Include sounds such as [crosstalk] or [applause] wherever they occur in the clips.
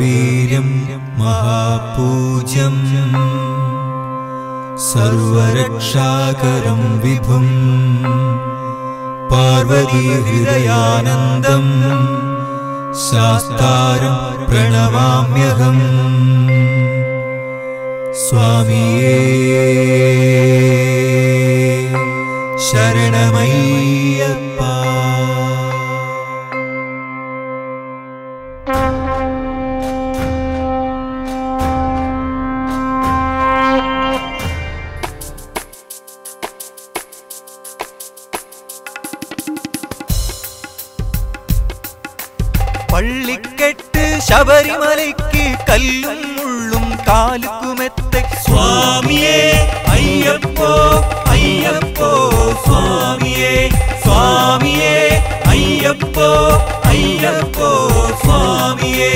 महावीर्यं महापूज्यम् सर्वरक्षाकरं विभुम् पार्वतीहृदयानन्दम् शास्तारं प्रणमाम्यहम् स्वामी शरणमय ശബരിമലയ്ക്ക് കല്ലും മുള്ളും കാലുക്കുമെത്ത സ്വാമിയേ അയ്യപ്പോ അയ്യപ്പോ സ്വാമിയേ സ്വാമിയേ അയ്യപ്പോ അയ്യപ്പോ സ്വാമിയേ.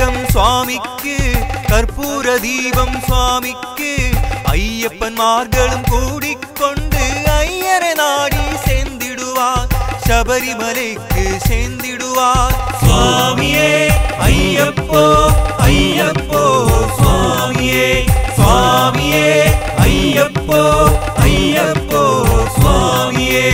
தீபம் சுவாமிக்கு கற்பூர தீபம் சுவாமிக்கு ஐயப்பன் மார்களும் கூடிக்கொண்டு ஐயரை நாடி சேர்ந்திடுவார். சபரிமலைக்கு சேர்ந்திடுவார். சுவாமியே ஐயப்போ ஐயப்போ சுவாமியே சுவாமியே ஐயப்போ ஐயப்போ சுவாமியே.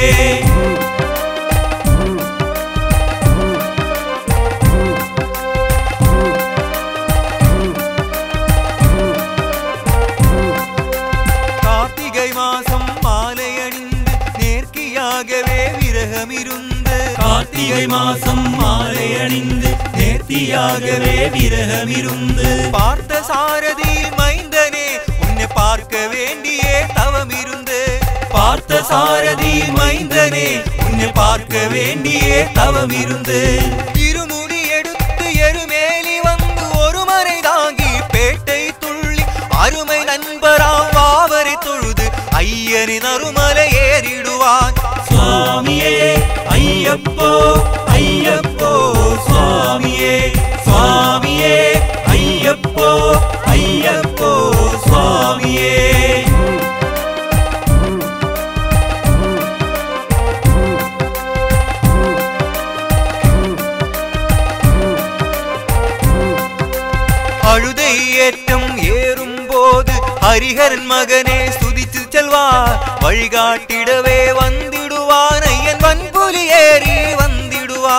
கார்த்திகை மாசம் மாலை அணிந்து நேர்த்தியாகவே விரகமிருந்து பார்த்த சாரதி மைந்தனே உன்னை பார்க்க வேண்டியே தவமிருந்து. பார்த்த சாரதி மைந்தனே உன்னை பார்க்க வேண்டியே தவமிருந்து. திருமுடி எடுத்து எருமேலி வந்து ஒரு மறை தாங்கி பேட்டை துள்ளி அருமை நண்பராம் வாவரை தொழுது ஐயனின் அருமலை ஏறிடுவான். சுவாமியே ஐயப்போ ஐயப்போ சுவாமியே சுவாமியே ஐயப்போ ஐயப்போ சுவாமியே. அழுதை ஏற்றம் ஏறும் போது ஹரிஹரன் மகனே சுதித்து செல்வார். வழிகாட்டிடவே வந்து കയറി വന്നിടുവാ.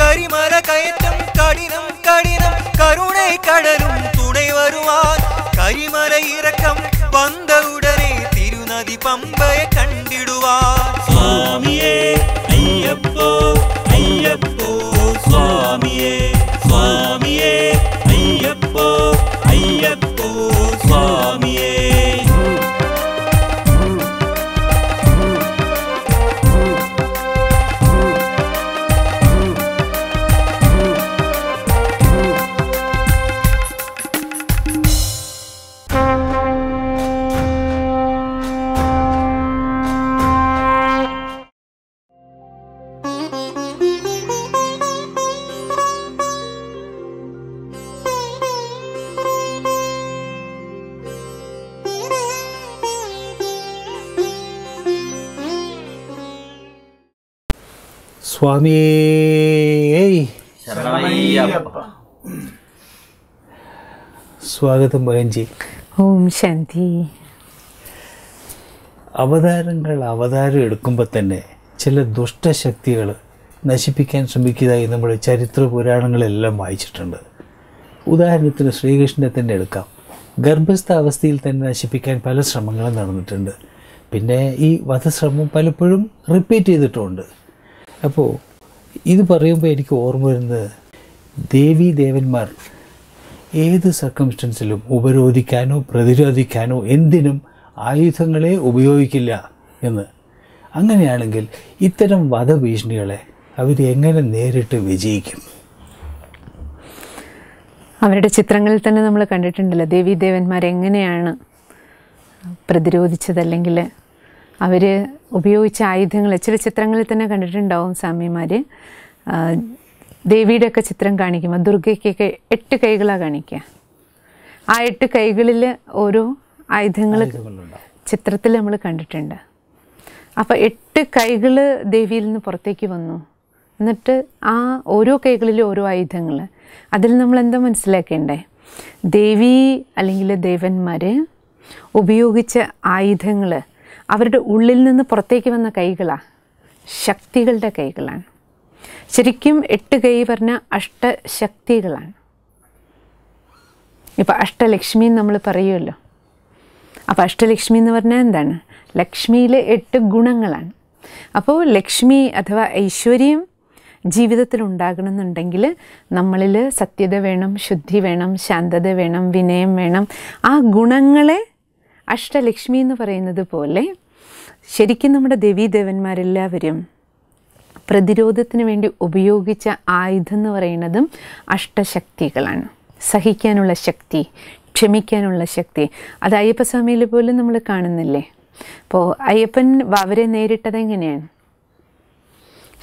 കരിമല കയറ്റം കഠിനം കഠിനം കരുണൈ കടലും തുണൈ വരുവാൻ. കരിമല ഇറക്കം വന്ന ഉടനെ തിരുനദി പമ്പയെ കണ്ടിടുവാ സ്വാമിയേ അയ്യപ്പോ അയ്യപ്പോ സ്വാമിയേ സ്വാമിയേ സ്വാമിയേ സ്വാഗതം ബഹൻജി ഓം ശാന്തി. അവതാരങ്ങൾ അവതാരം എടുക്കുമ്പോൾ തന്നെ ചില ദുഷ്ടശക്തികൾ നശിപ്പിക്കാൻ ശ്രമിക്കുന്നതായി നമ്മൾ ചരിത്ര പുരാണങ്ങളെല്ലാം വായിച്ചിട്ടുണ്ട്. ഉദാഹരണത്തിന് ശ്രീകൃഷ്ണനെ തന്നെ എടുക്കാം. ഗർഭസ്ഥ അവസ്ഥയിൽ തന്നെ നശിപ്പിക്കാൻ പല ശ്രമങ്ങളും നടന്നിട്ടുണ്ട്. പിന്നെ ഈ വധശ്രമം പലപ്പോഴും റിപ്പീറ്റ് ചെയ്തിട്ടുമുണ്ട് അപ്പോൾ ഇത് പറയുമ്പോൾ എനിക്ക് ഓർമ്മ വരുന്നത് ദേവീ ദേവന്മാർ ഏത് സർക്കംസ്റ്റൻസിലും ഉപരോധിക്കാനോ പ്രതിരോധിക്കാനോ എന്തിനും ആയുധങ്ങളെ ഉപയോഗിക്കില്ല എന്ന്. അങ്ങനെയാണെങ്കിൽ ഇത്തരം വധഭീഷണികളെ അവരെങ്ങനെ നേരിട്ട് വിജയിക്കും? അവരുടെ ചിത്രങ്ങളിൽ തന്നെ നമ്മൾ കണ്ടിട്ടുണ്ടല്ലോ ദേവി ദേവന്മാരെങ്ങനെയാണ് പ്രതിരോധിച്ചത് അല്ലെങ്കിൽ അവർ ഉപയോഗിച്ച ആയുധങ്ങൾ ചില ചിത്രങ്ങളിൽ തന്നെ കണ്ടിട്ടുണ്ടാവും സ്വാമിമാർ ദേവിയുടെ ഒക്കെ ചിത്രം കാണിക്കുമ്പോൾ ദുർഗയ്ക്കൊക്കെ എട്ട് കൈകളാണ് കാണിക്കുക ആ എട്ട് കൈകളിൽ ഓരോ ആയുധങ്ങൾ ചിത്രത്തിൽ നമ്മൾ കണ്ടിട്ടുണ്ട്. അപ്പോൾ എട്ട് കൈകൾ ദേവിയിൽ നിന്ന് പുറത്തേക്ക് വന്നു. എന്നിട്ട് ആ ഓരോ കൈകളിലും ഓരോ ആയുധങ്ങൾ അതിൽ നമ്മൾ എന്താ മനസ്സിലാക്കേണ്ടേ? ദേവി അല്ലെങ്കിൽ ദേവന്മാർ ഉപയോഗിച്ച ആയുധങ്ങൾ അവരുടെ ഉള്ളിൽ നിന്ന് പുറത്തേക്ക് വന്ന കൈകളാണ് ശക്തികളുടെ കൈകളാണ്. ശരിക്കും എട്ട് കൈ പറഞ്ഞ അഷ്ടശക്തികളാണ് ഇപ്പം അഷ്ടലക്ഷ്മി നമ്മൾ പറയുമല്ലോ. അപ്പോൾ അഷ്ടലക്ഷ്മി എന്ന് പറഞ്ഞാൽ എന്താണ്? ലക്ഷ്മിയിലെ എട്ട് ഗുണങ്ങളാണ്. അപ്പോൾ ലക്ഷ്മി അഥവാ ഐശ്വര്യം ജീവിതത്തിൽ ഉണ്ടാകണമെന്നുണ്ടെങ്കിൽ നമ്മളിൽ സത്യത വേണം ശുദ്ധി വേണം ശാന്തത വേണം വിനയം വേണം. ആ ഗുണങ്ങളെ അഷ്ടലക്ഷ്മി എന്ന് പറയുന്നത് പോലെ ശരിക്കും നമ്മുടെ ദേവീദേവന്മാരെല്ലാവരും പ്രതിരോധത്തിന് വേണ്ടി ഉപയോഗിച്ച ആയുധം എന്ന് പറയുന്നതും അഷ്ടശക്തികളാണ്. സഹിക്കാനുള്ള ശക്തി ക്ഷമിക്കാനുള്ള ശക്തി. അത് അയ്യപ്പസ്വാമിയിൽ പോലും നമ്മൾ കാണുന്നില്ലേ? അപ്പോൾ അയ്യപ്പൻ അവരെ നേരിട്ടത് എങ്ങനെയാണ്?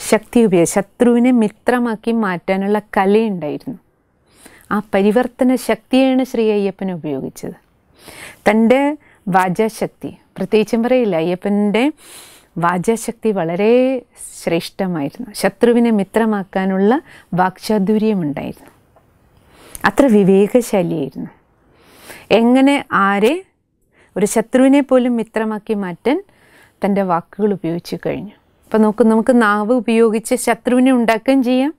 ശക്തി ഉപയോഗിച്ച് ശത്രുവിനെ മിത്രമാക്കി മാറ്റാനുള്ള കലയുണ്ടായിരുന്നു ആ പരിവർത്തന ശക്തിയാണ് ശ്രീ അയ്യപ്പൻ ഉപയോഗിച്ചത്. തന്റെ വാചാശക്തി പ്രത്യേകിച്ചും പറയില്ല. അയ്യപ്പന്റെ വാചാശക്തി വളരെ ശ്രേഷ്ഠമായിരുന്നു. ശത്രുവിനെ മിത്രമാക്കാനുള്ള വാക്ചാതുര്യമുണ്ടായിരുന്നു. അത്ര വിവേകശാലിയായിരുന്നു. എങ്ങനെ ആരെ ഒരു ശത്രുവിനെ പോലും മിത്രമാക്കി മാറ്റാൻ തന്റെ വാക്കുകൾ ഉപയോഗിച്ച് കഴിഞ്ഞു? അപ്പോൾ നോക്ക് നമുക്ക് നാവ് ഉപയോഗിച്ച് ശത്രുവിനെ ഉണ്ടാക്കുകയും ചെയ്യാം.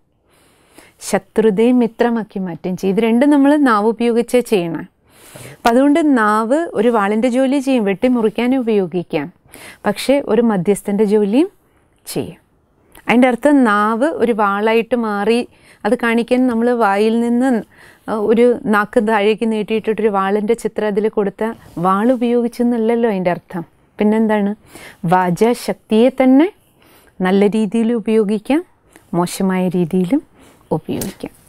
ശത്രുതയെ മിത്രമാക്കി മാറ്റുകയും ചെയ്യും. ഇത് രണ്ടും നമ്മൾ നാവ് ഉപയോഗിച്ചേ ചെയ്യണം. അപ്പം അതുകൊണ്ട് നാവ് ഒരു വാളിന്റെ ജോലി ചെയ്യും വെട്ടി മുറിക്കാനും ഉപയോഗിക്കാം. പക്ഷേ ഒരു മധ്യസ്ഥന്റെ ജോലിയും ചെയ്യും. അതിന്റെ അർത്ഥം നാവ് ഒരു വാളായിട്ട് മാറി അത് കാണിക്കാൻ നമ്മൾ വായിൽ നിന്ന് ഒരു നാക്ക് താഴേക്ക് നീട്ടിയിട്ടിട്ടൊരു വാളിന്റെ ചിത്രം അതിൽ കൊടുത്ത വാൾ ഉപയോഗിച്ചെന്നല്ലല്ലോ അതിന്റെ അർത്ഥം. പിന്നെന്താണ്? വാചാശക്തിയെ തന്നെ നല്ല രീതിയിൽ ഉപയോഗിക്കാം മോശമായ രീതിയിലും ഉപയോഗിക്കാം.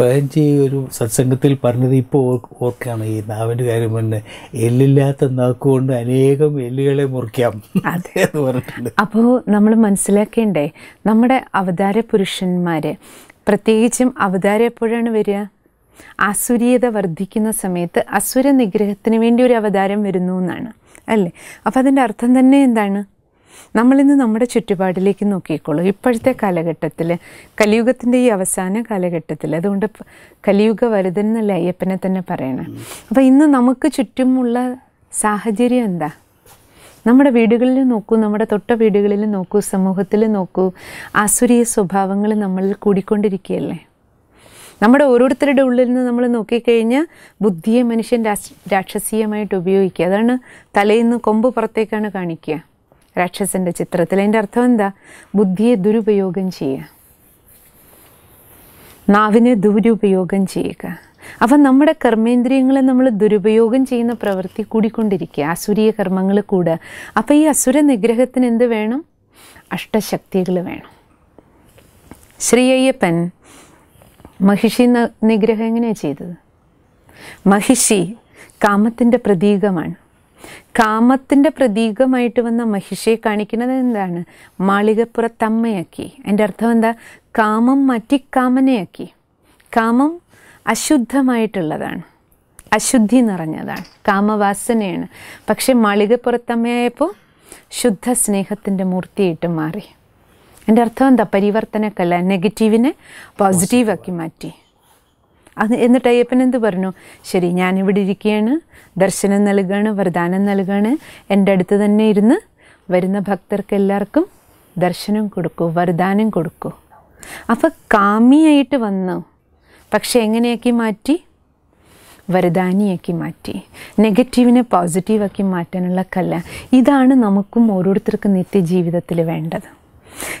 പതിനഞ്ച് ഒരു സത്സംഗത്തിൽ പറഞ്ഞത് ഇപ്പോൾ ഓർക്കാണ്. ഈ നാവിന്റെ കാര്യം തന്നെ എല്ലില്ലാത്ത നാക്കുകൊണ്ട് അനേകം എല്ലുകളെ മുറിക്കാം. [laughs] എന്ന് പറഞ്ഞിട്ടുണ്ട്. അപ്പോൾ നമ്മൾ മനസ്സിലാക്കേണ്ടേ നമ്മുടെ അവതാര പുരുഷന്മാർ പ്രത്യേകിച്ചും അവതാരം എപ്പോഴാണ് വരിക? അസുരീയത വർദ്ധിക്കുന്ന സമയത്ത് അസുര നിഗ്രഹത്തിന് വേണ്ടി ഒരു അവതാരം വരുന്നു എന്നാണ്. അല്ലേ? അപ്പോൾ അതിന്റെ അർത്ഥം തന്നെ എന്താണ്? നമ്മളിന്ന് നമ്മുടെ ചുറ്റുപാടിലേക്ക് നോക്കിക്കോളൂ. ഇപ്പോഴത്തെ കാലഘട്ടത്തിൽ കലിയുഗത്തിന്റെ ഈ അവസാന കാലഘട്ടത്തിൽ അതുകൊണ്ട് കലിയുഗ വരുതൻ എന്നല്ല അയ്യപ്പനെ തന്നെ പറയണം. അപ്പോൾ ഇന്ന് നമുക്ക് ചുറ്റുമുള്ള സാഹചര്യം എന്താ? നമ്മുടെ വീടുകളിൽ നോക്കൂ നമ്മുടെ തൊട്ട വീടുകളിൽ നോക്കൂ സമൂഹത്തിൽ നോക്കൂ ആസുരീയ സ്വഭാവങ്ങൾ നമ്മളിൽ കൂടിക്കൊണ്ടിരിക്കുകയല്ലേ? നമ്മുടെ ഓരോരുത്തരുടെ ഉള്ളിൽ നിന്ന് നമ്മൾ നോക്കിക്കഴിഞ്ഞാൽ ബുദ്ധിയെ മനുഷ്യൻ രാക്ഷസീയമായിട്ട് ഉപയോഗിക്കുക. അതാണ് തലയിൽ നിന്ന് കൊമ്പ് പുറത്തേക്കാണ് കാണിക്കുക. രാക്ഷസന്റെ ചിത്രത്തിൽ. അതിന്റെ അർത്ഥം എന്താ? ബുദ്ധിയെ ദുരുപയോഗം ചെയ്യുക. നാവിനെ ദുരുപയോഗം ചെയ്യുക. അപ്പം നമ്മുടെ കർമ്മേന്ദ്രിയങ്ങളെ നമ്മൾ ദുരുപയോഗം ചെയ്യുന്ന പ്രവൃത്തി കൂടിക്കൊണ്ടിരിക്കുക. അസുരീയ കർമ്മങ്ങൾ കൂടുക അപ്പം ഈ അസുര നിഗ്രഹത്തിന് എന്ത് വേണം? അഷ്ടശക്തികൾ വേണം. ശ്രീ അയ്യപ്പൻ മഹിഷി നിഗ്രഹം എങ്ങനെയാണ് ചെയ്തത്? മഹിഷി കാമത്തിന്റെ പ്രതീകമാണ്. കാമത്തിന്റെ പ്രതീകമായിട്ട് വന്ന മഹിഷയെ കാണിക്കുന്നത് എന്താണ്? മാളികപ്പുറത്തമ്മയാക്കി. എന്റെ അർത്ഥം എന്താ? കാമം മാറ്റി കാമനയാക്കി. കാമം അശുദ്ധമായിട്ടുള്ളതാണ്. അശുദ്ധി നിറഞ്ഞതാണ്. കാമവാസനയാണ്. പക്ഷെ മാളികപ്പുറത്തമ്മയായപ്പോൾ ശുദ്ധ സ്നേഹത്തിന്റെ മൂർത്തിയായിട്ട് മാറി. എന്റെ അർത്ഥം എന്താ? പരിവർത്തനക്കല്ല നെഗറ്റീവിനെ പോസിറ്റീവാക്കി മാറ്റി. അത് എന്നിട്ട് അയ്യപ്പൻ എന്ത് പറഞ്ഞു? ശരി ഞാനിവിടെ ഇരിക്കുകയാണ് ദർശനം നൽകുകയാണ് വരദാനം നൽകുകയാണ് എന്റെ അടുത്ത് തന്നെ ഇരുന്ന് വരുന്ന ഭക്തർക്ക് എല്ലാവർക്കും ദർശനം കൊടുക്കൂ വരദാനം കൊടുക്കൂ. അപ്പോൾ കാമിയായിട്ട് വന്നു. പക്ഷെ എങ്ങനെയാക്കി മാറ്റി? വരദാനിയാക്കി മാറ്റി. നെഗറ്റീവിനെ പോസിറ്റീവാക്കി മാറ്റാനുള്ള കല. ഇതാണ് നമുക്കും ഓരോരുത്തർക്കും നിത്യജീവിതത്തിൽ വേണ്ടത്.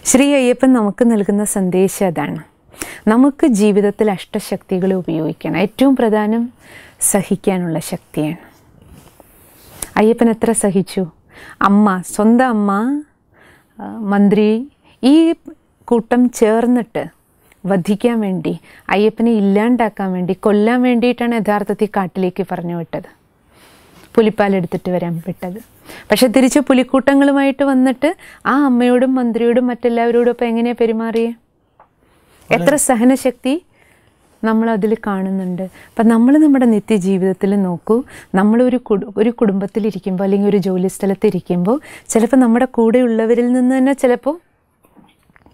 ശ്രീ അയ്യപ്പൻ നമുക്ക് നൽകുന്ന സന്ദേശം അതാണ്. നമുക്ക് ജീവിതത്തിൽ അഷ്ടശക്തികളെ ഉപയോഗിക്കണം ഏറ്റവും പ്രധാനം സഹിക്കാനുള്ള ശക്തിയാണ്. അയ്യപ്പൻ എത്ര സഹിച്ചു? അമ്മ സ്വന്തം അമ്മ മന്ത്രി ഈ കൂട്ടം ചേർന്നിട്ട് വധിക്കാൻ വേണ്ടി അയ്യപ്പനെ ഇല്ലാണ്ടാക്കാൻ വേണ്ടി കൊല്ലാൻ വേണ്ടിയിട്ടാണ് യഥാർത്ഥത്തിൽ കാട്ടിലേക്ക് പറഞ്ഞു വിട്ടത്. പുലിപ്പാലെടുത്തിട്ട് വരാൻ വിട്ടത്. പക്ഷെ തിരിച്ച് പുലിക്കൂട്ടങ്ങളുമായിട്ട് വന്നിട്ട് ആ അമ്മയോടും മന്ത്രിയോടും മറ്റെല്ലാവരോടും ഒപ്പം എങ്ങനെയാണ് പെരുമാറിയേ? എത്ര സഹനശക്തി നമ്മൾ അതിൽ കാണുന്നുണ്ട്. അപ്പം നമ്മൾ നമ്മുടെ നിത്യജീവിതത്തിൽ നോക്കൂ. നമ്മളൊരു കുടു ഒരു കുടുംബത്തിലിരിക്കുമ്പോൾ അല്ലെങ്കിൽ ഒരു ജോലി സ്ഥലത്തിരിക്കുമ്പോൾ ചിലപ്പോൾ നമ്മുടെ കൂടെയുള്ളവരിൽ നിന്ന് തന്നെ ചിലപ്പോൾ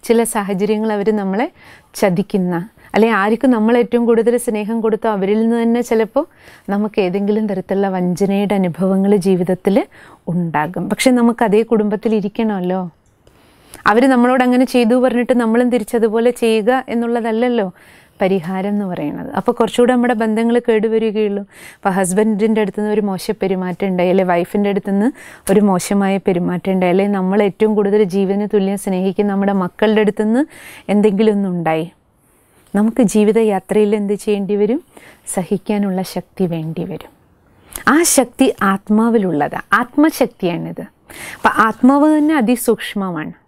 ചില സാഹചര്യങ്ങൾ അവർ നമ്മളെ ചതിക്കുന്ന അല്ലെങ്കിൽ ആർക്കും നമ്മൾ ഏറ്റവും കൂടുതൽ സ്നേഹം കൊടുത്തോ അവരിൽ നിന്ന് തന്നെ ചിലപ്പോൾ നമുക്ക് ഏതെങ്കിലും തരത്തിലുള്ള വഞ്ചനയുടെ അനുഭവങ്ങൾ ജീവിതത്തിൽ ഉണ്ടാകും. പക്ഷെ നമുക്ക് അതേ കുടുംബത്തിൽ ഇരിക്കണമല്ലോ അവർ നമ്മളോട് അങ്ങനെ ചെയ്തു പറഞ്ഞിട്ട് നമ്മളും തിരിച്ചതുപോലെ ചെയ്യുക എന്നുള്ളതല്ലല്ലോ പരിഹാരം എന്ന് പറയുന്നത്. അപ്പോൾ കുറച്ചുകൂടെ നമ്മുടെ ബന്ധങ്ങൾ കേടുവരികയുള്ളൂ. അപ്പോൾ ഹസ്ബൻഡിന്റെ അടുത്ത് നിന്ന് ഒരു മോശ പെരുമാറ്റം ഉണ്ടായി അല്ലെ വൈഫിന്റെ അടുത്ത് നിന്ന് ഒരു മോശമായ പെരുമാറ്റം ഉണ്ടായി അല്ലെങ്കിൽ നമ്മൾ ഏറ്റവും കൂടുതൽ ജീവന് തുല്യം സ്നേഹിക്കുന്ന നമ്മുടെ മക്കളുടെ അടുത്ത് നിന്ന് എന്തെങ്കിലും ഒന്നുണ്ടായി നമുക്ക് ജീവിതയാത്രയിൽ എന്ത് ചെയ്യേണ്ടി വരും? സഹിക്കാനുള്ള ശക്തി വേണ്ടി വരും. ആ ശക്തി ആത്മാവിലുള്ളതാണ് ആത്മശക്തിയാണിത്. അപ്പം ആത്മാവ് തന്നെ അതിസൂക്ഷ്മമാണ്.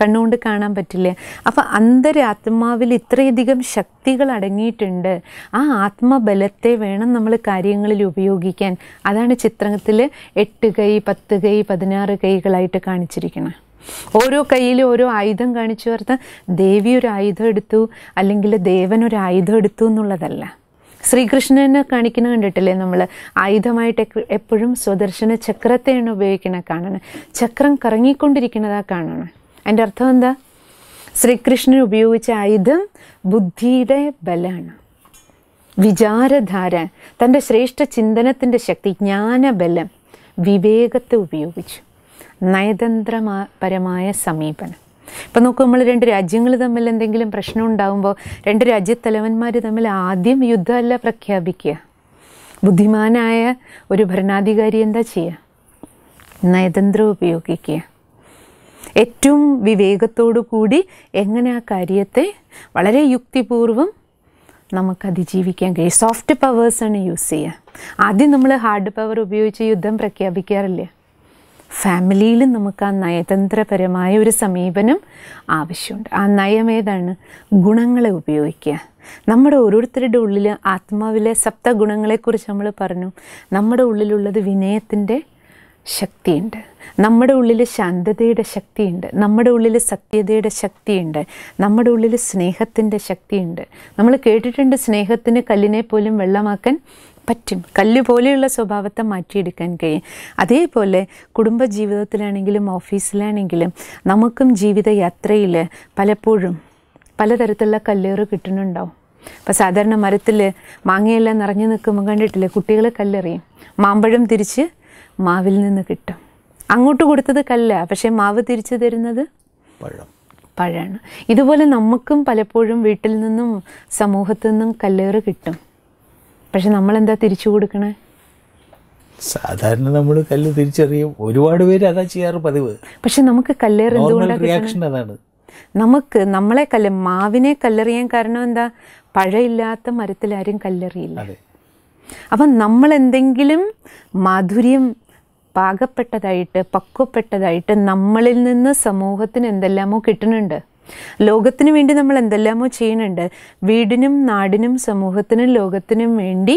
കണ്ണുകൊണ്ട് കാണാൻ പറ്റില്ല? അപ്പം അന്തരാത്മാവിൽ ഇത്രയധികം ശക്തികൾ അടങ്ങിയിട്ടുണ്ട്. ആ ആത്മബലത്തെ വേണം നമ്മൾ കാര്യങ്ങളിൽ ഉപയോഗിക്കാൻ. അതാണ് ചിത്രത്തിൽ എട്ട് കൈ പത്ത് കൈ പതിനാറ് കൈകളായിട്ട് കാണിച്ചിരിക്കുന്നത്. ഓരോ കയ്യിൽ ഓരോ ആയുധം കാണിച്ചു ചേർത്ത് ദേവി ഒരു ആയുധം എടുത്തു അല്ലെങ്കിൽ ദേവൻ ഒരു ആയുധം എടുത്തു എന്നുള്ളതല്ല. ശ്രീകൃഷ്ണനെ കാണിക്കുന്ന കണ്ടിട്ടില്ലേ നമ്മൾ? ആയുധമായിട്ട് എപ്പോഴും സ്വദർശന ചക്രത്തെയാണ് ഉപയോഗിക്കണ കാണണം ചക്രം കറങ്ങിക്കൊണ്ടിരിക്കുന്നതാ കാണണം അതിന്റെ അർത്ഥം എന്താ? ശ്രീകൃഷ്ണൻ ഉപയോഗിച്ച ആയുധം ബുദ്ധിയുടെ ബലമാണ്. വിചാരധാര തന്റെ ശ്രേഷ്ഠ ചിന്തനത്തിന്റെ ശക്തി ജ്ഞാനബലം വിവേകത്തെ ഉപയോഗിച്ചു. നയതന്ത്രപരമായ സമീപനം. ഇപ്പം നോക്കൂ നമ്മൾ രണ്ട് രാജ്യങ്ങൾ തമ്മിൽ എന്തെങ്കിലും പ്രശ്നം ഉണ്ടാകുമ്പോൾ രണ്ട് രാജ്യത്തലവന്മാർ തമ്മിൽ ആദ്യം യുദ്ധമല്ല പ്രഖ്യാപിക്കുക. ബുദ്ധിമാനായ ഒരു ഭരണാധികാരി എന്താ ചെയ്യുക? നയതന്ത്രം ഉപയോഗിക്കുക. ഏറ്റവും വിവേകത്തോടു കൂടി എങ്ങനെ ആ കാര്യത്തെ വളരെ യുക്തിപൂർവം നമുക്ക് അതിജീവിക്കാൻ കഴിയും. സോഫ്റ്റ് പവേഴ്സാണ് യൂസ് ചെയ്യുക. ആദ്യം നമ്മൾ ഹാർഡ് പവർ ഉപയോഗിച്ച് യുദ്ധം പ്രഖ്യാപിക്കാറില്ല? ഫാമിലിയിൽ നമുക്ക് ആ നയതന്ത്രപരമായ ഒരു സമീപനം ആവശ്യമുണ്ട്. ആ നയം ഏതാണ്? ഗുണങ്ങളെ ഉപയോഗിക്കുക. നമ്മുടെ ഓരോരുത്തരുടെ ഉള്ളിൽ ആത്മാവിലെ സപ്ത ഗുണങ്ങളെക്കുറിച്ച് നമ്മൾ പറഞ്ഞു. നമ്മുടെ ഉള്ളിലുള്ളത് വിനയത്തിന്റെ ശക്തിയുണ്ട്. നമ്മുടെ ഉള്ളിൽ ശാന്തതയുടെ ശക്തിയുണ്ട്. നമ്മുടെ ഉള്ളിൽ സത്യതയുടെ ശക്തിയുണ്ട്. നമ്മുടെ ഉള്ളിൽ സ്നേഹത്തിന്റെ ശക്തിയുണ്ട്. നമ്മൾ കേട്ടിട്ടുണ്ട് സ്നേഹത്തിന് കല്ലിനെ പോലും വെള്ളമാക്കാൻ പറ്റും. കല്ല് പോലെയുള്ള സ്വഭാവത്തെ മാറ്റിയെടുക്കാൻ കഴിയും. അതേപോലെ കുടുംബ ജീവിതത്തിലാണെങ്കിലും ഓഫീസിലാണെങ്കിലും നമുക്കും ജീവിതയാത്രയിൽ പലപ്പോഴും പലതരത്തിലുള്ള കല്ലേറ് കിട്ടുന്നുണ്ടാവും. അപ്പോൾ സാധാരണ മരത്തിൽ മാങ്ങയെല്ലാം നിറഞ്ഞു നിൽക്കുമ്പോൾ കണ്ടിട്ടില്ലേ? കുട്ടികൾ കല്ലെറിയും. മാമ്പഴം തിരിച്ച് മാവിൽ നിന്ന് കിട്ടും. അങ്ങോട്ട് കൊടുത്തത് കല്ല പക്ഷേ മാവ് തിരിച്ചു തരുന്നത് പഴം. പഴമാണ് ഇതുപോലെ നമുക്കും പലപ്പോഴും വീട്ടിൽ നിന്നും സമൂഹത്തിൽ നിന്നും കല്ലേറ് കിട്ടും. പക്ഷെ നമ്മളെന്താ തിരിച്ചു കൊടുക്കണേ? സാധാരണ നമ്മൾ കല്ല് തിരിച്ചറിയും. ഒരുപാട് പേര് അതാ ചെയ്യാറ് പതിവ്. പക്ഷെ നമുക്ക് കല്ലേറ് റിയാക്ഷൻ അതാണ്. നമുക്ക് നമ്മളെ കല്ല് മാവിനെ കല്ലെറിയാൻ കാരണം എന്താ? പഴയില്ലാത്ത മരത്തിൽ ആരും കല്ലെറിയില്ല. അപ്പം നമ്മൾ എന്തെങ്കിലും മാധുര്യം പാകപ്പെട്ടതായിട്ട് പക്വപ്പെട്ടതായിട്ട് നമ്മളിൽ നിന്ന് സമൂഹത്തിന് എന്തെല്ലാമോ കിട്ടുന്നുണ്ട്. ലോകത്തിന് വേണ്ടി നമ്മൾ എന്തെല്ലാമോ ചെയ്യുന്നുണ്ട്. വീടിനും നാടിനും സമൂഹത്തിനും ലോകത്തിനും വേണ്ടി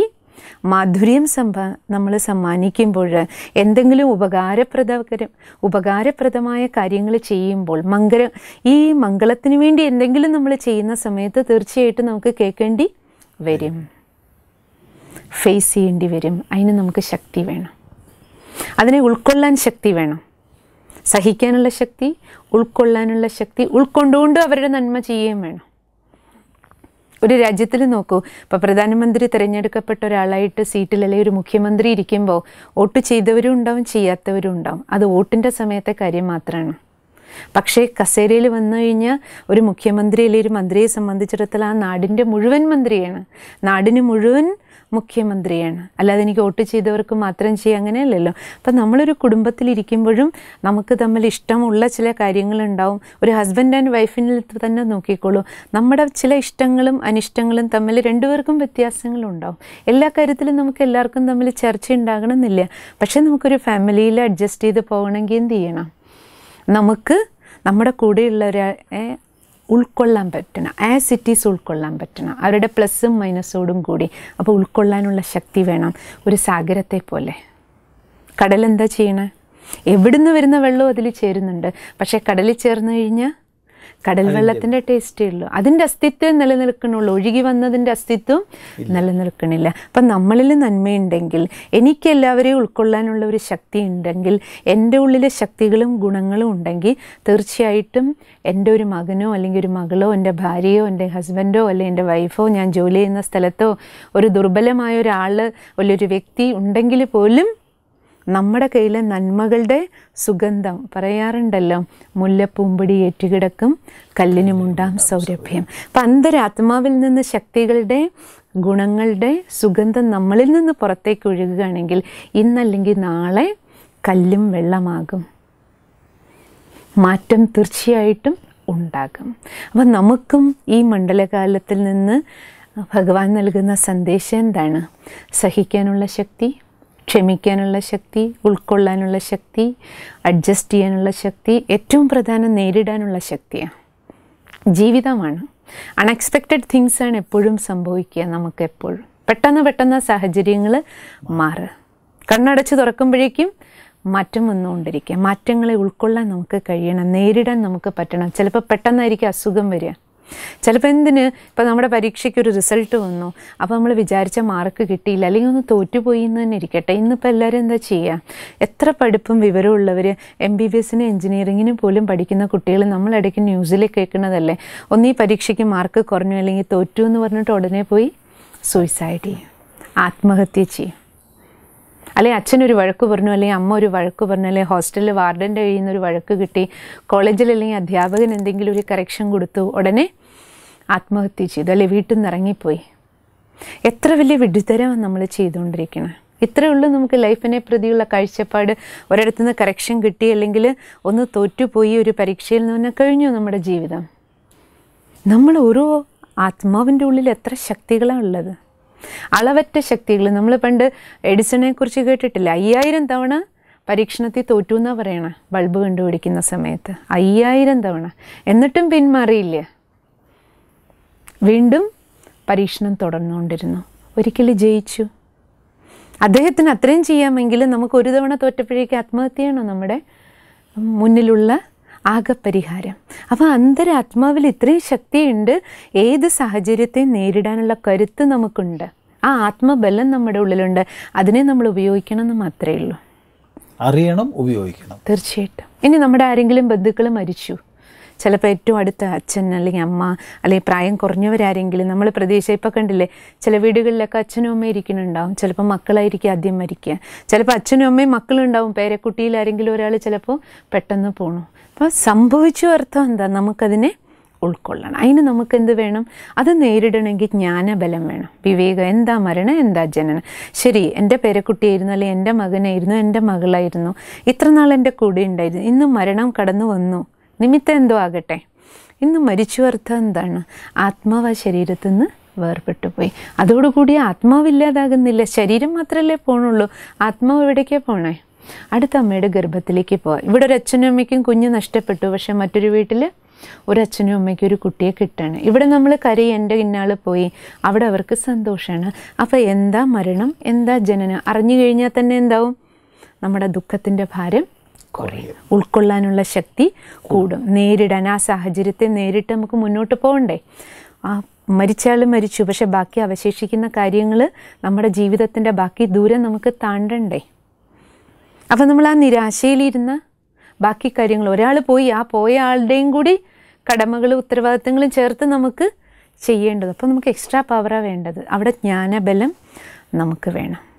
മാധുര്യം സമ്പ നമ്മൾ സമ്മാനിക്കുമ്പോൾ എന്തെങ്കിലും ഉപകാരപ്രദകരം ഉപകാരപ്രദമായ കാര്യങ്ങൾ ചെയ്യുമ്പോൾ മംഗല ഈ മംഗളത്തിന് വേണ്ടി എന്തെങ്കിലും നമ്മൾ ചെയ്യുന്ന സമയത്ത് തീർച്ചയായിട്ടും നമുക്ക് കേൾക്കേണ്ടി വരും. ഫേസ് ചെയ്യേണ്ടി വരും. അതിന് നമുക്ക് ശക്തി വേണം. അതിനെ ഉൾക്കൊള്ളാൻ ശക്തി വേണം. സഹിക്കാനുള്ള ശക്തി ഉൾക്കൊള്ളാനുള്ള ശക്തി ഉൾക്കൊണ്ടുകൊണ്ട് അവരുടെ നന്മ ചെയ്യുകയും വേണം. ഒരു രാജ്യത്തിൽ നോക്കൂ. ഇപ്പോൾ പ്രധാനമന്ത്രി തിരഞ്ഞെടുക്കപ്പെട്ട ഒരാളായിട്ട് സീറ്റിൽ അല്ലെങ്കിൽ ഒരു മുഖ്യമന്ത്രി ഇരിക്കുമ്പോൾ വോട്ട് ചെയ്തവരും ഉണ്ടാവും ചെയ്യാത്തവരും ഉണ്ടാവും. അത് വോട്ടിന്റെ സമയത്തെ കാര്യം മാത്രമാണ് പക്ഷേ കസേരയിൽ വന്നു കഴിഞ്ഞാൽ ഒരു മുഖ്യമന്ത്രി അല്ലെങ്കിൽ ഒരു മന്ത്രിയെ സംബന്ധിച്ചിടത്തോളം ആ നാടിന്റെ മുഴുവൻ മന്ത്രിയാണ്. നാടിന് മുഴുവൻ മുഖ്യമന്ത്രിയാണ്. അല്ലാതെ എനിക്ക് വോട്ട് ചെയ്തവർക്ക് മാത്രം ചെയ്യുക അങ്ങനെയല്ലല്ലോ. അപ്പം നമ്മളൊരു കുടുംബത്തിലിരിക്കുമ്പോഴും നമുക്ക് തമ്മിൽ ഇഷ്ടമുള്ള ചില കാര്യങ്ങളുണ്ടാവും. ഒരു ഹസ്ബൻഡ് ആൻഡ് വൈഫിനിൽ തന്നെ നോക്കിക്കോളൂ. നമ്മുടെ ചില ഇഷ്ടങ്ങളും അനിഷ്ടങ്ങളും തമ്മിൽ രണ്ടുപേർക്കും വ്യത്യാസങ്ങളുണ്ടാവും. എല്ലാ കാര്യത്തിലും നമുക്ക് എല്ലാവർക്കും തമ്മിൽ ചർച്ച ഉണ്ടാകണമെന്നില്ല പക്ഷേ നമുക്കൊരു ഫാമിലിയിൽ അഡ്ജസ്റ്റ് ചെയ്ത് പോകണമെങ്കിൽ എന്ത് ചെയ്യണം? നമുക്ക് നമ്മുടെ കൂടെയുള്ളവരെ ഉൾക്കൊള്ളാൻ പറ്റണം ആസ് ഇറ്റ് ഈസ് ഉൾക്കൊള്ളാൻ പറ്റണം അവരുടെ പ്ലസ്സും മൈനസോടും കൂടി അപ്പോൾ ഉൾക്കൊള്ളാനുള്ള ശക്തി വേണം. ഒരു സാഗരത്തെ പോലെ. കടലെന്താ ചെയ്യണേ? എവിടുന്ന് വരുന്ന വെള്ളവും അതിൽ ചേരുന്നുണ്ട്. പക്ഷേ കടലിൽ ചേർന്ന് കഴിഞ്ഞാൽ കടൽ വെള്ളത്തിന്റെ ടേസ്റ്റേ ഉള്ളൂ. അതിന്റെ അസ്തിത്വം നിലനിൽക്കണുള്ളൂ. ഒഴുകി വന്നതിന്റെ അസ്തിത്വം നിലനിൽക്കണില്ല. അപ്പം നമ്മളിൽ നന്മയുണ്ടെങ്കിൽ എനിക്ക് എല്ലാവരെയും ഉൾക്കൊള്ളാനുള്ള ഒരു ശക്തി ഉണ്ടെങ്കിൽ എന്റെ ഉള്ളിലെ ശക്തികളും ഗുണങ്ങളും ഉണ്ടെങ്കിൽ തീർച്ചയായിട്ടും എന്റെ ഒരു മകനോ അല്ലെങ്കിൽ ഒരു മകളോ എന്റെ ഭാര്യയോ എന്റെ ഹസ്ബൻഡോ അല്ലെങ്കിൽ എന്റെ വൈഫോ ഞാൻ ജോലി ചെയ്യുന്ന സ്ഥലത്തോ ഒരു ദുർബലമായ ഒരാൾ വലിയൊരു വ്യക്തി ഉണ്ടെങ്കിൽ പോലും നമ്മുടെ കയ്യിലെ നന്മകളുടെ സുഗന്ധം പറയാറുണ്ടല്ലോ. മുല്ലപ്പൂമ്പടി ഏറ്റുകിടക്കും കല്ലിനുമുണ്ടാം സൗരഭ്യം. അപ്പം അന്തരാത്മാവിൽ നിന്ന് ശക്തികളുടെ ഗുണങ്ങളുടെ സുഗന്ധം നമ്മളിൽ നിന്ന് പുറത്തേക്ക് ഒഴുകുകയാണെങ്കിൽ ഇന്നല്ലെങ്കിൽ നാളെ കല്ലും വെള്ളമാകും. മാറ്റം തീർച്ചയായിട്ടും ഉണ്ടാകും. അപ്പം നമുക്കും ഈ മണ്ഡലകാലത്തിൽ നിന്ന് ഭഗവാൻ നൽകുന്ന സന്ദേശം എന്താണ്? സഹിക്കാനുള്ള ശക്തി ക്ഷമിക്കാനുള്ള ശക്തി ഉൾക്കൊള്ളാനുള്ള ശക്തി അഡ്ജസ്റ്റ് ചെയ്യാനുള്ള ശക്തി ഏറ്റവും പ്രധാനം നേരിടാനുള്ള ശക്തിയാണ്. ജീവിതമാണ്. അൺഎക്സ്പെക്റ്റഡ് തിങ്സാണ് എപ്പോഴും സംഭവിക്കുക നമുക്ക് എപ്പോഴും. പെട്ടെന്ന് പെട്ടെന്ന് സാഹചര്യങ്ങൾ മാറുക. കണ്ണടച്ച് തുറക്കുമ്പോഴേക്കും മാറ്റം വന്നുകൊണ്ടിരിക്കുക. മാറ്റങ്ങളെ ഉൾക്കൊള്ളാൻ നമുക്ക് കഴിയണം. നേരിടാൻ നമുക്ക് പറ്റണം. ചിലപ്പോൾ പെട്ടെന്നായിരിക്കും അസുഖം വരിക. ചിലപ്പോൾ എന്തിന്? ഇപ്പോൾ നമ്മുടെ പരീക്ഷയ്ക്ക് ഒരു റിസൾട്ട് വന്നു. അപ്പോൾ നമ്മൾ വിചാരിച്ച മാർക്ക് കിട്ടിയില്ല. അല്ലെങ്കിൽ ഒന്ന് തോറ്റുപോയി എന്ന് തന്നെ ഇരിക്കട്ടെ. ഇന്നിപ്പോൾ എല്ലാവരും എന്താ ചെയ്യുക എത്ര പഠിപ്പും വിവരമുള്ളവർ എം ബി ബി എസിന് എഞ്ചിനീയറിങ്ങിന് പോലും പഠിക്കുന്ന കുട്ടികൾ നമ്മളിടയ്ക്ക് ന്യൂസിൽ കേൾക്കുന്നതല്ലേ? ഒന്ന് ഈ പരീക്ഷയ്ക്ക് മാർക്ക് കുറഞ്ഞു അല്ലെങ്കിൽ തോറ്റു എന്ന് പറഞ്ഞിട്ട് ഉടനെ പോയി സൂയിസൈഡ് ചെയ്യും. ആത്മഹത്യ ചെയ്യും. അല്ലെങ്കിൽ അച്ഛനൊരു വഴക്ക് പറഞ്ഞു അല്ലെങ്കിൽ അമ്മ ഒരു വഴക്ക് പറഞ്ഞു അല്ലെങ്കിൽ ഹോസ്റ്റലിൽ വാർഡന്റെ കയ്യിൽ നിന്ന് ഒരു വഴക്ക് കിട്ടി കോളേജിൽ അല്ലെങ്കിൽ അധ്യാപകൻ എന്തെങ്കിലും ഒരു കറക്ഷൻ കൊടുത്തു ഉടനെ ആത്മഹത്യ ചെയ്തു അല്ലെ വീട്ടിൽ നിന്ന് ഇറങ്ങിപ്പോയി. എത്ര വലിയ വിഡ്ഢിത്തരമാണ് നമ്മൾ ചെയ്തുകൊണ്ടിരിക്കുന്നത് ഇത്രയേ ഉള്ളൂ നമുക്ക് ലൈഫിനെ പ്രതിയുള്ള കാഴ്ചപ്പാട്. ഒരിടത്തു നിന്ന് കറക്ഷൻ കിട്ടി അല്ലെങ്കിൽ ഒന്ന് തോറ്റുപോയി ഒരു പരീക്ഷയിൽ നിന്ന് കഴിഞ്ഞു നമ്മുടെ ജീവിതം. നമ്മൾ ഓരോ ആത്മാവിന്റെ ഉള്ളിൽ എത്ര ശക്തികളാണ് ഉള്ളത്. അളവറ്റ ശക്തികൾ. നമ്മൾ പണ്ട് എഡിസണെ കുറിച്ച് കേട്ടിട്ടില്ല? അയ്യായിരം തവണ പരീക്ഷണത്തിൽ തോറ്റു എന്നാണ് പറയണ? ബൾബ് കണ്ടുപിടിക്കുന്ന സമയത്ത്. അയ്യായിരം തവണ. എന്നിട്ടും പിന്മാറിയില്ല? വീണ്ടും പരീക്ഷണം തുടർന്നുകൊണ്ടിരുന്നു. ഒരിക്കൽ ജയിച്ചു. അദ്ദേഹത്തിന് അത്രയും ചെയ്യാമെങ്കിൽ നമുക്ക് ഒരു തവണ തോറ്റപ്പോഴേക്ക് ആത്മഹത്യയാണോ നമ്മുടെ മുന്നിലുള്ള ആകെ പരിഹാരം അപ്പോൾ അന്തരാത്മാവിൽ ഇത്രയും ശക്തിയുണ്ട് ഏത് സാഹചര്യത്തെയും നേരിടാനുള്ള കരുത്ത് നമുക്കുണ്ട്. ആ ആത്മബലം നമ്മുടെ ഉള്ളിലുണ്ട്. അതിനെ നമ്മൾ ഉപയോഗിക്കണം എന്ന് മാത്രമേ ഉള്ളൂ. അറിയണം ഉപയോഗിക്കണം. തീർച്ചയായിട്ടും. ഇനി നമ്മുടെ ആരെങ്കിലും ബന്ധുക്കൾ മരിച്ചു ചിലപ്പോൾ ഏറ്റവും അടുത്ത അച്ഛൻ അല്ലെങ്കിൽ അമ്മ അല്ലെങ്കിൽ പ്രായം കുറഞ്ഞവരാരെങ്കിലും നമ്മൾ പ്രതീക്ഷ ഇപ്പോൾ കണ്ടില്ലേ ചില വീടുകളിലൊക്കെ അച്ഛനും അമ്മയും ഇരിക്കുന്നുണ്ടാവും. ചിലപ്പോൾ മക്കളായിരിക്കും ആദ്യം മരിക്കുക. ചിലപ്പോൾ അച്ഛനും അമ്മയും മക്കളുണ്ടാവും. പേരക്കുട്ടിയിൽ ആരെങ്കിലും ഒരാൾ ചിലപ്പോൾ പെട്ടെന്ന് പോണു. അപ്പോൾ സംഭവിച്ചു അർത്ഥം എന്താ? നമുക്കതിനെ ഉൾക്കൊള്ളണം. അതിന് നമുക്ക് എന്ത് വേണം? അത് നേരിടണമെങ്കിൽ ജ്ഞാനബലം വേണം. വിവേകം. എന്താ മരണം? എന്താ ജനനം? ശരി എന്റെ പേരക്കുട്ടിയായിരുന്നു അല്ലെങ്കിൽ എന്റെ മകനായിരുന്നു എന്റെ മകളായിരുന്നു. ഇത്ര നാൾ എന്റെ കൂടെ ഉണ്ടായിരുന്നു. ഇന്ന് മരണം കടന്നു വന്നു. നിമിത്തം എന്തോ ആകട്ടെ ഇന്ന് മരിച്ചു അർത്ഥം എന്താണ്? ആത്മാവ് ആ ശരീരത്തിൽ നിന്ന് വേർപെട്ടു പോയി അതോടുകൂടി ആത്മാവില്ലാതാകുന്നില്ല ശരീരം മാത്രമല്ലേ പോണുള്ളൂ. ആത്മാവ് എവിടേക്കാണ് പോണേ? അടുത്ത അമ്മയുടെ ഗർഭത്തിലേക്ക് പോവാം. ഇവിടെ ഒരു അച്ഛനും അമ്മയ്ക്കും കുഞ്ഞ് നഷ്ടപ്പെട്ടു. പക്ഷേ മറ്റൊരു വീട്ടിൽ ഒരു അച്ഛനും അമ്മയ്ക്കും ഒരു കുട്ടിയെ കിട്ടാണ്. ഇവിടെ നമ്മൾ കരയി എന്റെ ഇന്നാൾ പോയി. അവിടെ അവർക്ക് സന്തോഷമാണ് അപ്പോൾ എന്താ മരണം? എന്താ ജനനം? അറിഞ്ഞു കഴിഞ്ഞാൽ തന്നെ എന്താവും? നമ്മുടെ ദുഃഖത്തിന്റെ ഭാരം കുറയും. ഉൾക്കൊള്ളാനുള്ള ശക്തി കൂടും. നേരിടാൻ ആ സാഹചര്യത്തെ നേരിട്ട് നമുക്ക് മുന്നോട്ട് പോകണ്ടേ? ആ മരിച്ചാലും മരിച്ചു. പക്ഷെ ബാക്കി അവശേഷിക്കുന്ന കാര്യങ്ങൾ നമ്മുടെ ജീവിതത്തിന്റെ ബാക്കി ദൂരം നമുക്ക് താണ്ടണ്ടേ? അപ്പം നമ്മൾ ആ നിരാശയിലിരുന്ന് ബാക്കി കാര്യങ്ങൾ ഒരാൾ പോയി ആ പോയ ആളുടെയും കൂടി കടമകളും ഉത്തരവാദിത്തങ്ങളും ചേർത്ത് നമുക്ക് ചെയ്യേണ്ടത്. അപ്പോൾ നമുക്ക് എക്സ്ട്രാ പവറാണ് വേണ്ടത്. അവിടെ ജ്ഞാനബലം നമുക്ക് വേണം.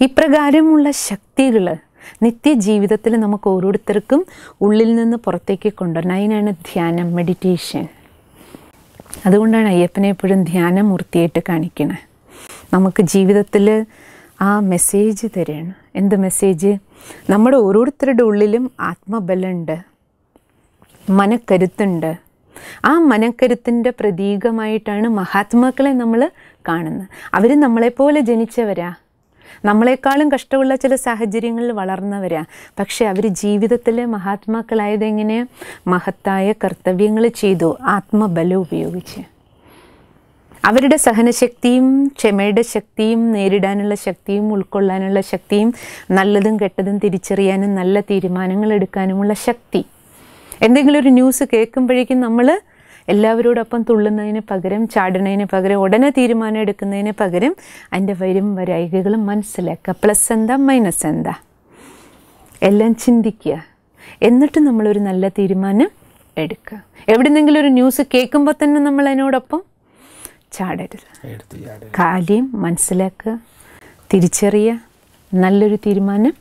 ഇപ്രകാരമുള്ള ശക്തികൾ നിത്യജീവിതത്തിൽ നമുക്ക് ഓരോരുത്തർക്കും ഉള്ളിൽ നിന്ന് പുറത്തേക്ക് കൊണ്ടുവരണം. അതിനാണ് ധ്യാനം മെഡിറ്റേഷൻ അതുകൊണ്ടാണ് അയ്യപ്പനെ എപ്പോഴും ധ്യാനമൂർത്തിയായിട്ട് കാണിക്കുന്നത് നമുക്ക് ജീവിതത്തിൽ ആ മെസ്സേജ് തരണം. എന്ത് മെസ്സേജ് നമ്മുടെ ഓരോരുത്തരുടെ ഉള്ളിലും ആത്മബലമുണ്ട്. മനക്കരുത്തുണ്ട്. ആ മനക്കരുത്തിന്റെ പ്രതീകമായിട്ടാണ് മഹാത്മാക്കളെ നമ്മൾ കാണുന്നത്. അവർ നമ്മളെപ്പോലെ ജനിച്ചവരാ. നമ്മളെക്കാളും കഷ്ടമുള്ള ചില സാഹചര്യങ്ങളിൽ വളർന്നവരാ. പക്ഷെ അവർ ജീവിതത്തിലെ മഹാത്മാക്കളായത് എങ്ങനെ? മഹത്തായ കർത്തവ്യങ്ങൾ ചെയ്തു ആത്മബലം ഉപയോഗിച്ച്. അവരുടെ സഹനശക്തിയും ക്ഷമയുടെ ശക്തിയും നേരിടാനുള്ള ശക്തിയും ഉൾക്കൊള്ളാനുള്ള ശക്തിയും നല്ലതും കെട്ടതും തിരിച്ചറിയാനും നല്ല തീരുമാനങ്ങൾ എടുക്കാനുമുള്ള ശക്തി. എന്തെങ്കിലും ഒരു ന്യൂസ് കേൾക്കുമ്പോഴേക്കും നമ്മൾ എല്ലാവരോടൊപ്പം തുള്ളുന്നതിന് പകരം ചാടുന്നതിന് പകരം ഉടനെ തീരുമാനം എടുക്കുന്നതിന് പകരം അതിന്റെ വരും വരായികകളും മനസ്സിലാക്കുക. പ്ലസ് എന്താ? മൈനസ് എന്താ? എല്ലാം ചിന്തിക്കുക. എന്നിട്ട് നമ്മളൊരു നല്ല തീരുമാനം എടുക്കുക. എവിടെന്നെങ്കിലും ഒരു ന്യൂസ് കേൾക്കുമ്പോൾ തന്നെ നമ്മൾ അതിനോടൊപ്പം ചാടരുത്. കാര്യം മനസ്സിലാക്കുക. തിരിച്ചറിയുക. നല്ലൊരു തീരുമാനം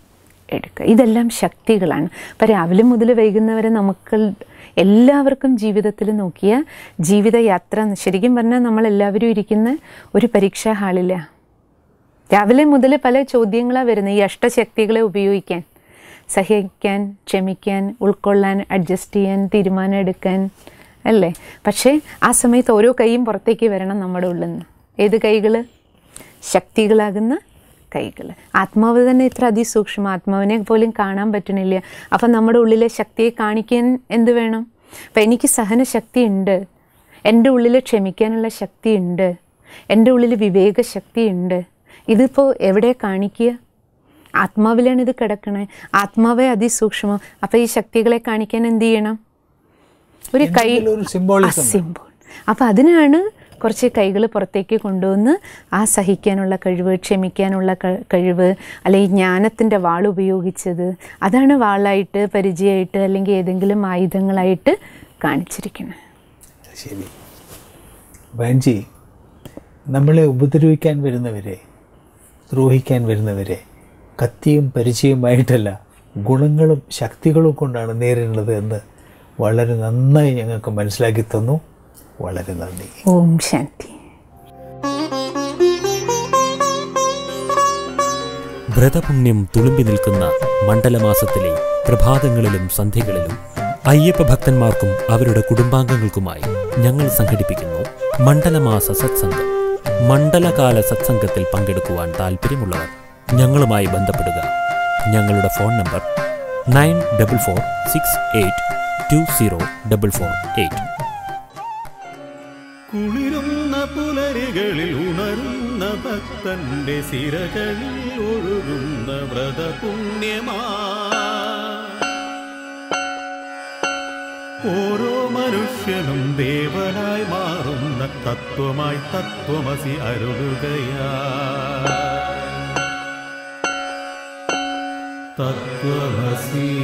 എടുക്കുക. ഇതെല്ലാം ശക്തികളാണ്. അപ്പം രാവിലെ മുതൽ വൈകുന്നവരെ നമുക്ക് എല്ലാവർക്കും ജീവിതത്തിൽ നോക്കിയ ജീവിതയാത്ര. ശരിക്കും പറഞ്ഞാൽ നമ്മളെല്ലാവരും ഇരിക്കുന്ന ഒരു പരീക്ഷാ ഹാളിലാണ് രാവിലെ മുതൽ പല ചോദ്യങ്ങളാണ് വരുന്നത്. ഈ അഷ്ടശക്തികളെ ഉപയോഗിക്കാൻ സഹിക്കാൻ ക്ഷമിക്കാൻ ഉൾക്കൊള്ളാൻ അഡ്ജസ്റ്റ് ചെയ്യാൻ തീരുമാനം എടുക്കാൻ അല്ലേ? പക്ഷേ ആ സമയത്ത് ഓരോ കൈയും പുറത്തേക്ക് വരണം നമ്മുടെ ഉള്ളിൽ നിന്ന്. ഏത് കൈകൾ ശക്തികളാകുന്ന കൈകൾ. ആത്മാവ് തന്നെ ഇത്ര അതിസൂക്ഷ്മം. ആത്മാവിനെ പോലും കാണാൻ പറ്റണില്ല. അപ്പം നമ്മുടെ ഉള്ളിലെ ശക്തിയെ കാണിക്കാൻ എന്ത് വേണം? അപ്പം എനിക്ക് സഹനശക്തി ഉണ്ട്. എന്റെ ഉള്ളിൽ ക്ഷമിക്കാനുള്ള ശക്തി ഉണ്ട്. എന്റെ ഉള്ളിൽ വിവേകശക്തി ഉണ്ട്. ഇതിപ്പോൾ എവിടെ കാണിക്കുക? ആത്മാവിലാണ് ഇത് കിടക്കണേ. ആത്മാവെ അതിസൂക്ഷ്മം. അപ്പോൾ ഈ ശക്തികളെ കാണിക്കാൻ എന്ത് ചെയ്യണം? ഒരു കൈ സിംബോൾ അപ്പം അതിനാണ് കുറച്ച് കൈകൾ പുറത്തേക്ക് കൊണ്ടുവന്ന് ആ സഹിക്കാനുള്ള കഴിവ് ക്ഷമിക്കാനുള്ള കഴിവ് അല്ലെങ്കിൽ ജ്ഞാനത്തിന്റെ വാൾ ഉപയോഗിച്ചത് അതാണ് വാളായിട്ട് പരിചയമായിട്ട് അല്ലെങ്കിൽ ഏതെങ്കിലും ആയുധങ്ങളായിട്ട് കാണിച്ചിരിക്കുന്നത്. ശരി. വാഞ്ചി നമ്മളെ ഉപദ്രവിക്കാൻ വരുന്നവരെ ദ്രോഹിക്കാൻ വരുന്നവരെ കത്തിയും പരിചയമായിട്ടല്ല ഗുണങ്ങളും ശക്തികളും കൊണ്ടാണ് നേരിടുന്നത് എന്ന് വളരെ നന്നായി ഞങ്ങൾക്ക് മനസ്സിലാക്കി തന്നു. വളരെ നന്ദി. ഓം ശാന്തി. വ്രതപുണ്യം തുളുമ്പി നിൽക്കുന്ന മണ്ഡലമാസത്തിലെ പ്രഭാതങ്ങളിലും സന്ധ്യകളിലും അയ്യപ്പ ഭക്തന്മാർക്കും അവരുടെ കുടുംബാംഗങ്ങൾക്കുമായി ഞങ്ങൾ സംഘടിപ്പിക്കുന്നു മണ്ഡലമാസ സത്സംഗം. മണ്ഡലകാല സത്സംഗത്തിൽ പങ്കെടുക്കുവാൻ താൽപ്പര്യമുള്ളവർ ഞങ്ങളുമായി ബന്ധപ്പെടുക. ഞങ്ങളുടെ phone number nine double four six eight two zero double four eight. പുലരികളിൽ ഉണരുന്ന ഭക്തന്റെ സിരകളിൽ ഒഴുകുന്ന വ്രതപുണ്യമാ. ഓരോ മനുഷ്യനും ദേവനായി മാറുന്ന തത്വമായി തത്വമസി അരുളുകയാ. തത്വമസി.